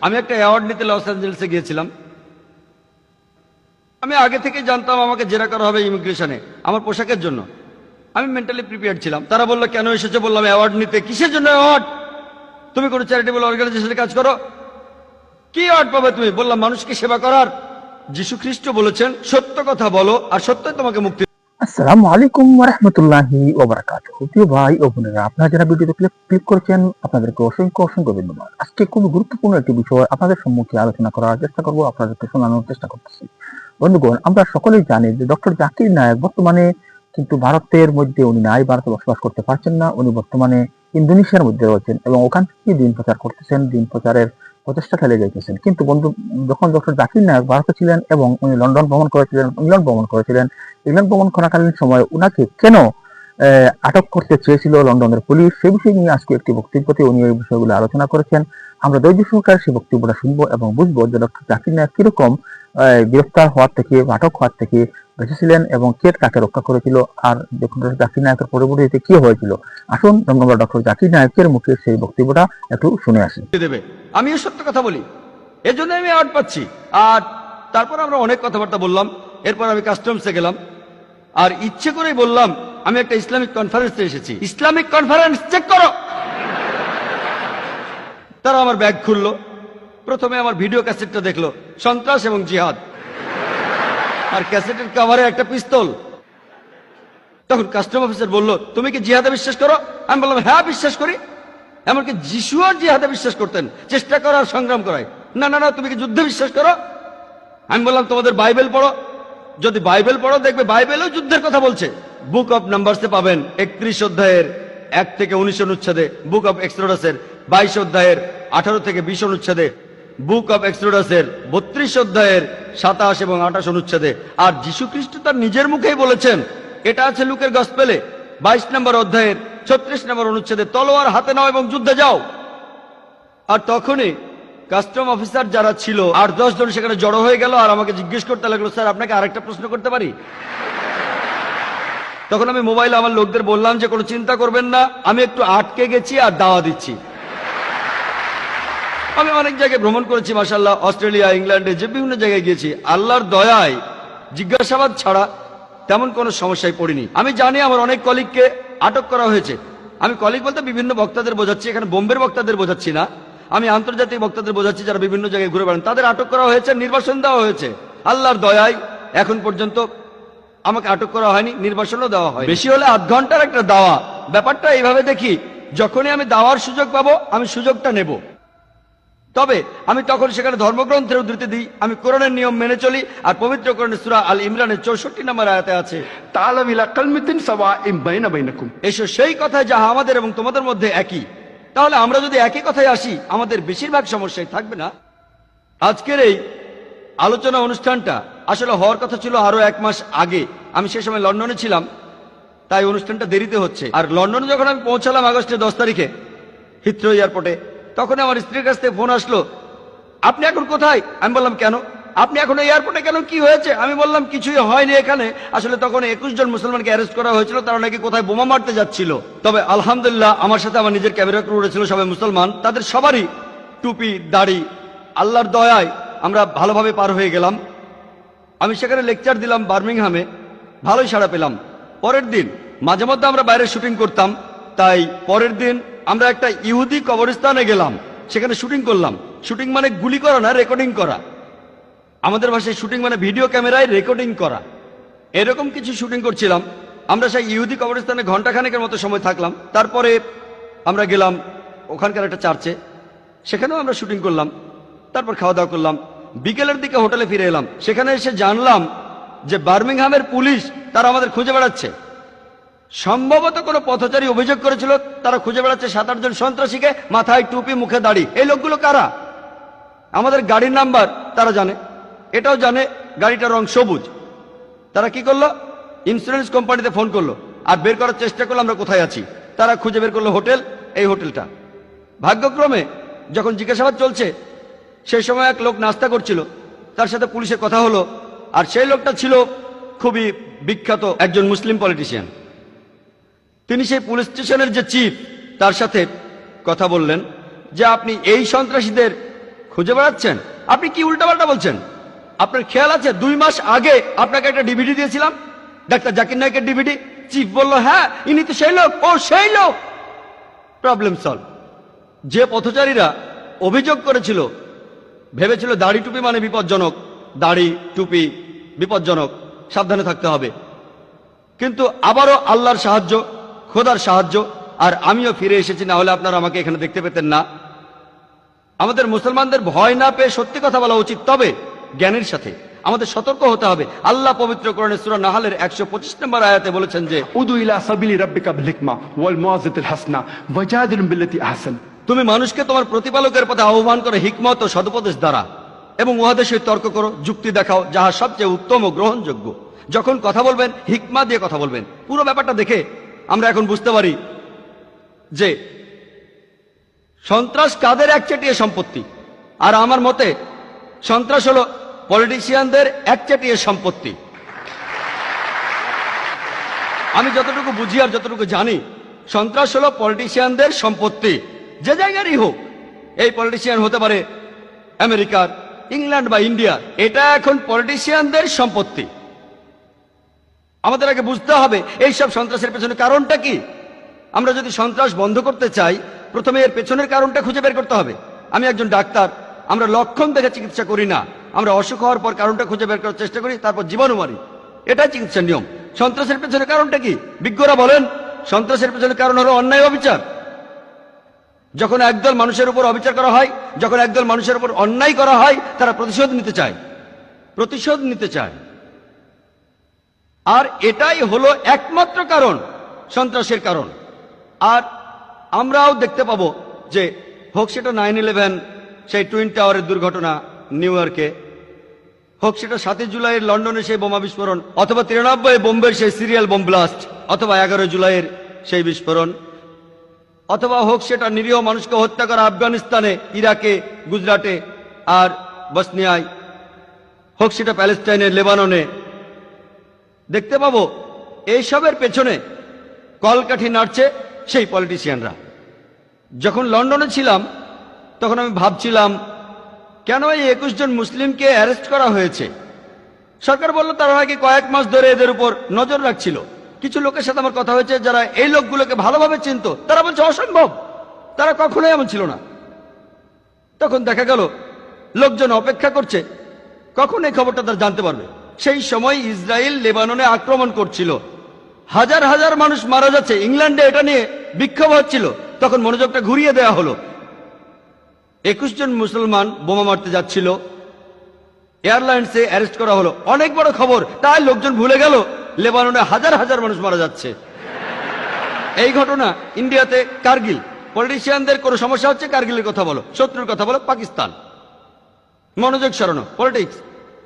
আমি একটা অ্যাওয়ার্ড নিতে লস অ্যাঞ্জেলেসে গিয়েছিলাম। আমি আগে থেকে জানতাম আমাকে জেরা করা হবে ইমিগ্রেশনে আমার পোশাকের জন্য। আমি মেন্টালি প্রিপেয়ার ছিলাম। তারা বলল, কেন এসেছে? বললাম অ্যাওয়ার্ড নিতে কিসের জন্য অ্যাওয়ার্ড তুমি কোনো চ্যারিটেবল অর্গানাইজেশনে কাজ করো? কি অ্যাওয়ার্ড পাবে তুমি? বললাম, মানুষকে সেবা করার। যিশু খ্রিস্ট বলেছেন, সত্য কথা বলো আর সত্যই তোমাকে মুক্তি আসসালামু আলাইকুম রহমতুল্লাহি প্রিয় ভাই ও বোনেরা, আপনারা যারা ভিডিওতে ক্লিক ক্লিক করেছেন, আপনাদেরকে অসংখ্য অসংখ্য ধন্যবাদ। আজকে খুব গুরুত্বপূর্ণ একটি বিষয় আপনাদের সম্মুখে আলোচনা করার চেষ্টা করব, আপনাদেরকে শোনানোর চেষ্টা করতেছি। বন্ধুগণ, আমরা সকলেই জানি যে ডক্টর জাকির নায়ক বর্তমানে কিন্তু ভারতের মধ্যে উনি নাই, ভারতে বসবাস করতে পারছেন না। উনি বর্তমানে ইন্দোনেশিয়ার মধ্যে রয়েছেন এবং ওখান থেকে দিন প্রচার করতেছেন। দিন প্রচারের প্রচেষ্টা চালিয়ে যাইতেছেন। কিন্তু বন্ধু, যখন ডক্টর জাকির নায়ক ভারতে ছিলেন এবং উনি লন্ডন ভ্রমণ করেছিলেন, ইংল্যান্ড ভ্রমণ করেছিলেন, ইংল্যান্ড ভ্রমণ করাকালীন সময় উনাকে কেন আটক করতে চেয়েছিল লন্ডনের পুলিশ, সে বিষয়ে নিয়ে আজকে একটি বক্তব্যতে উনি এই বিষয়গুলো আলোচনা করেছেন। আমরা ধৈর্য সহকারে সেই বক্তব্যটা শুনব এবং বুঝব যে ডক্টর জাকির নায়ক কীরকম গ্রেফতার হওয়ার থেকে, আটক হওয়ার থেকে বেঁচেছিলেন এবং কে কাকে রক্ষা করেছিল আর ডক্টর জাকির নায়কের পরবর্তীতে কি হয়েছিল। আসুন আমরা ডক্টর জাকির নায়কের মুখে সেই বক্তব্যটা একটু শুনে আসি। দেবে। আমিও সত্য কথা বলি। এর জন্য আমি অ্যাওয়ার্ড পাচ্ছি। আর তারপর আমরা অনেক কথাবার্তা বললাম। এরপর আমি কাস্টমসে গেলাম। আর ইচ্ছে করেই বললাম, আমি একটা ইসলামিক কনফারেন্সে এসেছি। ইসলামিক কনফারেন্স চেক করো! তারা আমার ব্যাগ খুললো। প্রথমে আমার ভিডিও ক্যাসেটটা দেখল, সন্ত্রাস এবং জিহাদ। আর ক্যাসেটের কাভারে একটা পিস্তল তখন কাস্টম অফিসার বলল, তুমি কি জিহাদে বিশ্বাস করো? আমি বললাম হ্যাঁ বিশ্বাস করি। এমনকি যিশুও জিহাদে বিশ্বাস করতেন, চেষ্টা করার সংগ্রাম করায় না না না, তুমি কি যুদ্ধে বিশ্বাস করো? আমি বললাম, তোমাদের বাইবেল পড়ো। যদি বাইবেল পড়ো, দেখবে বাইবেলও যুদ্ধের কথা বলছে। বুক অফ নাম্বারসে পাবেন একত্রিশ অধ্যায়ের এক থেকে উনিশ অনুচ্ছেদে বুক অফ এক্সট্রোডাসের বাইশ অধ্যায়ের আঠারো থেকে বিশ অনুচ্ছেদে বুক অফ এক্সট্রোডাসের বত্রিশ অধ্যায়ের সাতাশ এবং আঠাশ অনুচ্ছেদে। আর যীশু খ্রিস্ট তার নিজের মুখেই বলেছেন, এটা আছে লুকের গসপেলে বাইশ নম্বর অধ্যায়ের ছত্রিশ নম্বর অনুচ্ছেদে তলোয়ার হাতে নাও এবং যুদ্ধে যাও। আর তখনই কাস্টম অফিসার যারা ছিল, আর দশ জন সেখানে জড়ো হয়ে গেল, আর আমাকে জিজ্ঞেস করতে লাগল, স্যার, আপনাকে আরেকটা প্রশ্ন করতে পারি? তখন আমি মোবাইলে আমার লোকদের বললাম যে, কোনো চিন্তা করবেন না, আমি একটু আটকে গেছি আর দাওয়া দিচ্ছি। আমি অনেক জায়গায় ভ্রমণ করেছি মাসাল্লাহ অস্ট্রেলিয়া, ইংল্যান্ডে, যে বিভিন্ন জায়গায় গিয়েছি। আল্লাহর দয়ায়, জিজ্ঞাসাবাদ ছাড়া তেমন কোনো সমস্যায় পড়িনি। আমি জানি আমার অনেক কলিগকে আটক করা হয়েছে। আমি কলিগ বলতে বিভিন্ন বক্তাদের বোঝাচ্ছি, এখানে বোম্বের বক্তাদের বোঝাচ্ছি না। আমি আন্তর্জাতিক বক্তাদের বোঝাচ্ছি যারা বিভিন্ন জায়গায় ঘুরে বেড়ান। তাদের আটক করা হয়েছে, নির্বাসন দেওয়া হয়েছে। আল্লাহর দয়ায় এখন পর্যন্ত আমাকে আটক করা হয়নি, নির্বাসনও দেওয়া হয় বেশি হলে আধ ঘণ্টার একটা দাওয়া। ব্যাপারটা এইভাবে দেখি, যখনই আমি দাওয়ার সুযোগ পাবো, আমি সুযোগটা নেব। তবে আমি তখন সেখানে ধর্মগ্রন্থের উদ্ধৃতি দিই। আমি কোরআনের নিয়ম মেনে চলি আর পবিত্র কোরআনে সুরা আল ইমরানের চৌষট্টি নাম্বার আয়াতে আছে এসো সেই কথা যাহা আমাদের এবং তোমাদের মধ্যে একই। তাহলে আমরা যদি একই কথায় আসি, আমাদের বেশিরভাগ সমস্যায় থাকবে না? আজকের এই আলোচনা অনুষ্ঠানটা আসলে হওয়ার কথা ছিল আরও এক মাস আগে। আমি সে সময় লন্ডনে ছিলাম, তাই অনুষ্ঠানটা দেরিতে হচ্ছে। আর লন্ডনে যখন আমি পৌঁছালাম আগস্টের দশ তারিখে হিথ্রো এয়ারপোর্টে তখন আমার স্ত্রীর কাছ থেকে ফোন আসলো। আপনি এখন কোথায়? আমি বললাম, কেন? আপনি এখন এয়ারপোর্টে কেন? কি হয়েছে? আমি বললাম, কিছুই হয়নি এখানে। আসলে তখন একুশ জন মুসলমানকে অ্যারেস্ট করা হয়েছিল, তারা নাকি কোথায় বোমা মারতে যাচ্ছিল। তবে আলহামদুলিল্লাহ, আমার সাথে আমার নিজের ক্যামেরা ক্রু ছিল সবাই মুসলমান। তাদের সবারই টুপি, দাড়ি, আল্লাহর দয়ায় আমরা ভালোভাবে পার হয়ে গেলাম। আমি সেখানে লেকচার দিলাম বার্মিংহামে, ভালোই সাড়া পেলাম। পরের দিন, মাঝে মধ্যে আমরা বাইরে শুটিং করতাম, তাই পরের দিন আমরা একটা ইহুদি কবরস্থানে গেলাম, সেখানে শুটিং করলাম। শুটিং মানে গুলি করা না, রেকর্ডিং করা। আমাদের ভাষায় শুটিং মানে ভিডিও ক্যামেরায় রেকর্ডিং করা। এরকম কিছু শুটিং করছিলাম। আমরা সেই ইহুদি কবরস্থানে ঘন্টাখানেকের মতো সময় থাকলাম। তারপরে আমরা গেলাম ওখানকার একটা চার্চে। সেখানেও আমরা শুটিং করলাম। তারপর খাওয়া দাওয়া করলাম। বিকেলের দিকে হোটেলে ফিরে এলাম। সেখানে এসে জানলাম যে বার্মিংহামের পুলিশ তারা আমাদের খুঁজে বেড়াচ্ছে। সম্ভবত কোনো পথচারী অভিযোগ করেছিল, তারা খুঁজে বেড়াচ্ছে সাত আটজন সন্ত্রাসীকে মাথায় টুপি, মুখে দাড়ি। এই লোকগুলো কারা? আমাদের গাড়ির নাম্বার তারা জানে। এটাও জানে গাড়িটার রং সবুজ। তারা কি করল? ইন্স্যুরেন্স কোম্পানিতে ফোন করল। আর বের করার চেষ্টা করল আমরা কোথায় আছি। তারা খুঁজে বের করল হোটেল, এই হোটেলটা। ভাগ্যক্রমে যখন জিজ্ঞাসাবাদ চলছে, সেই সময় এক লোক নাস্তা করছিল। তার সাথে পুলিশের কথা হলো। আর সেই লোকটা ছিল খুবই বিখ্যাত একজন মুসলিম পলিটিশিয়ান তিনি সেই পুলিশ স্টেশনের যে চিফ, তার সাথে কথা বললেন যে আপনি এই সন্ত্রাসীদের খুঁজে বেড়াচ্ছেন। আপনি কি উল্টাপাল্টা বলছেন? আপনার খেয়াল আছে, দুই মাস আগে আপনাকে একটা ডিভিডি দিয়েছিলাম? ডাক্তার জাকির নায়কের ডিভিডি। চিফ বলল হ্যাঁ ইনি তো সেই লোক, ও সেই লোক। প্রবলেম সলভ যে পথচারীরা অভিযোগ করেছিল, ভেবেছিল দাড়ি টুপি মানে বিপজ্জনক, দাড়ি টুপি বিপজ্জনক, সাবধানে থাকতে হবে। কিন্তু আবারও আল্লাহর সাহায্য খোদার সাহায্য আর আমিও ফিরে এসেছি না হলে আপনারা আমাকে এখানে দেখতে পেতেন না। আমাদের মুসলমানদের ভয় না পেয়ে সত্যি কথা বলা উচিত তবে জ্ঞানের সাথে। আমাদের সতর্ক হতে হবে। আল্লাহ পবিত্র কোরআনে সূরা নাহালের 125 নম্বর আয়াতে বলেছেন যে উদু সাবিলি রাব্বিকা হিকমা ওয়াল হাসনা ওয়াজাদিল বিল্লাতি আহসান। তুমি মানুষকে তোমার প্রতিপালকের পথে আহ্বান করে হিকমত ও সদুপদেশ দ্বারা এবং উহাদের সহিত তর্ক করো যুক্তি দেখাও যাহা সবচেয়ে উত্তম ও গ্রহণযোগ্য। যখন কথা বলবেন হিকমা দিয়ে কথা বলবেন। পুরো ব্যাপারটা দেখে আমরা এখন বুঝতে পারি যে সন্ত্রাস কাদের একচেটিয়া সম্পত্তি? আর আমার মতে, সন্ত্রাস হলো পলিটিশিয়ানদের একচেটিয়া সম্পত্তি। আমি যতটুকু বুঝি আর যতটুকু জানি, সন্ত্রাস হলো পলিটিশিয়ানদের সম্পত্তি। যে জায়গারই হোক, এই পলিটিশিয়ান হতে পারে আমেরিকার, ইংল্যান্ড বা ইন্ডিয়া এটা এখন পলিটিশিয়ানদের সম্পত্তি। আমাদের আগে বুঝতে হবে এই সব সন্ত্রাসের পেছনে কারণটা কি? আমরা যদি সন্ত্রাস বন্ধ করতে চাই, প্রথমে এর পেছনের কারণটা খুঁজে বের করতে হবে। আমি একজন ডাক্তার, আমরা লক্ষণ দেখে চিকিৎসা করি না। আমরা অসুখ হওয়ার পর কারণটা খুঁজে বের করার চেষ্টা করি, তারপর জীবাণু মারি। এটাই চিকিৎসার নিয়ম। সন্ত্রাসের পেছনে কারণটা কি? বিজ্ঞরা বলেন, সন্ত্রাসের পেছনে কারণ হলো অন্যায় অবিচার। যখন একদল মানুষের উপর অবিচার করা হয়, যখন একদল মানুষের উপর অন্যায় করা হয়, তারা প্রতিশোধ নিতে চায়। প্রতিশোধ নিতে চায়। আর এটাই হলো একমাত্র কারণ, সন্ত্রাসের কারণ। আর আমরাও দেখতে পাবো যে হোক সেটা নাইন ইলেভেন, সেই টুইন টাওয়ারের দুর্ঘটনা নিউ ইয়র্কে হোক সেটা সাতই জুলাইয়ের লন্ডনে সেই বোমা বিস্ফোরণ, অথবা তিরানব্বই বোম্বের সেই সিরিয়াল বোম ব্লাস্ট, অথবা এগারো জুলাইয়ের সেই বিস্ফোরণ, অথবা হোক সেটা নিরীহ মানুষকে হত্যা করা আফগানিস্তানে, ইরাকে, গুজরাটে আর বসনিয়ায় হোক সেটা প্যালেস্টাইনে, লেবাননে দেখতে পাবো এইসবের পেছনে কলকাঠি নাড়ছে সেই পলিটিশিয়ানরা যখন লন্ডনে ছিলাম, তখন আমি ভাবছিলাম, কেন এই একুশ জন মুসলিমকে অ্যারেস্ট করা হয়েছে? সরকার বলল, তারা নাকি কয়েক মাস ধরে এদের উপর নজর রাখছিল। কিছু লোকের সাথে আমার কথা হয়েছে, যারা এই লোকগুলোকে ভালোভাবে চিনত, তারা বলছে, অসম্ভব! তারা কখনোই এমন ছিল না। তখন দেখা গেল, লোকজন অপেক্ষা করছে, কখন এই খবরটা তারা জানতে পারবে? সেই সময় ইসরায়েল লেবাননে আক্রমণ করছিল। হাজার হাজার মানুষ মারা যাচ্ছে। ইংল্যান্ডে এটা নিয়ে বিক্ষোভ হচ্ছিল। তখন মনোযোগটা ঘুরিয়ে দেওয়া হলো। একুশ জন মুসলমান বোমা মারতে যাচ্ছিল। এয়ারলাইন্সে অ্যারেস্ট করা হলো। অনেক বড় খবর। তাই লোকজন ভুলে গেল, লেবাননে হাজার হাজার মানুষ মারা যাচ্ছে। এই ঘটনা ইন্ডিয়াতে কার্গিল। পলিটিশিয়ানদের কোনো সমস্যা হচ্ছে? কার্গিলের কথা বলো। শত্রুর কথা বলো। পাকিস্তান। মনোযোগ সরানো। পলিটিক্স।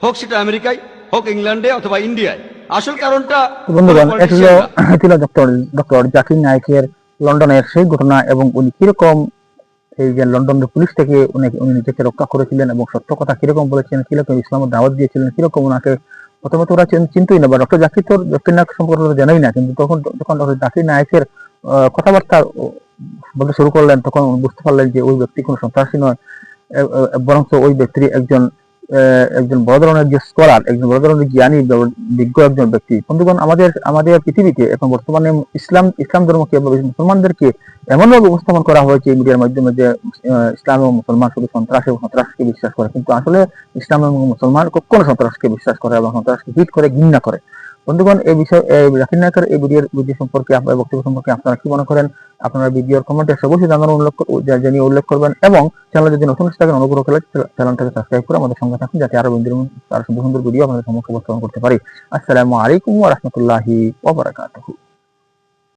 হোক সেটা আমেরিকায় হোক ইংল্যান্ডে অথবা ইন্ডিয়ায়। আসল কারণটা বন্ধুগণ এটি ছিল ছিল ডক্টর ডক্টর জাকির নায়কের লন্ডনের সেই ঘটনা এবং উনি কীরকম এই যে লন্ডনের পুলিশ থেকে উনি উনি নিজেকে রক্ষা করেছিলেন এবং সত্য কথা কীরকম বলেছিলেন কীরকম ইসলামের দাওয়াত দিয়েছিলেন কীরকম ওনাকে প্রথমে তো ওরা চিন- না বা ডক্টর জাকির তো জাকির নায়ক সম্পর্কে ওরা জানাই না কিন্তু তখন যখন ডক্টর জাকির নায়কের কথাবার্তা বলতে শুরু করলেন তখন উনি বুঝতে পারলেন যে ওই ব্যক্তি কোনো সন্ত্রাসী নয় বরং ওই ব্যক্তি একজন একজন বড় ধরনের যে স্কলার একজন বড় ধরনের জ্ঞানী বিজ্ঞ একজন ব্যক্তি। বন্ধুগণ, আমাদের আমাদের পৃথিবীতে এখন বর্তমানে ইসলাম ইসলাম ধর্মকে মুসলমানদেরকে এমনভাবে উপস্থাপন করা হয়েছে মিডিয়ার মাধ্যমে যে ইসলাম এবং মুসলমান শুধু সন্ত্রাস এবং সন্ত্রাসকে বিশ্বাস করে, কিন্তু আসলে ইসলাম এবং মুসলমান কখনো সন্ত্রাসকে বিশ্বাস করে এবং সন্ত্রাসকে হিট করে, ঘৃণা করে। বন্ধুগণ, এই বিষয়ে জাকির নায়কের এই ভিডিওর ভিডিও সম্পর্কে, আপনার বক্তব্য সম্পর্কে আপনারা কি মনে করেন? আপনারা ভিডিওর কমেন্টে অবশ্যই জানানোর উল্লেখ জানিয়ে উল্লেখ করবেন এবং চ্যানেল যদি নতুন থাকেন, অনুগ্রহ করে চ্যানেলটাকে সাবস্ক্রাইব করে আমাদের সঙ্গে থাকুন যাতে আরও সুন্দর আরও সুন্দর সুন্দর ভিডিও আপনাদের সম্মুখে উপস্থাপন করতে পারি। আসসালামু আলাইকুম ওয়া রাহমাতুল্লাহি ওয়া বারাকাতুহু।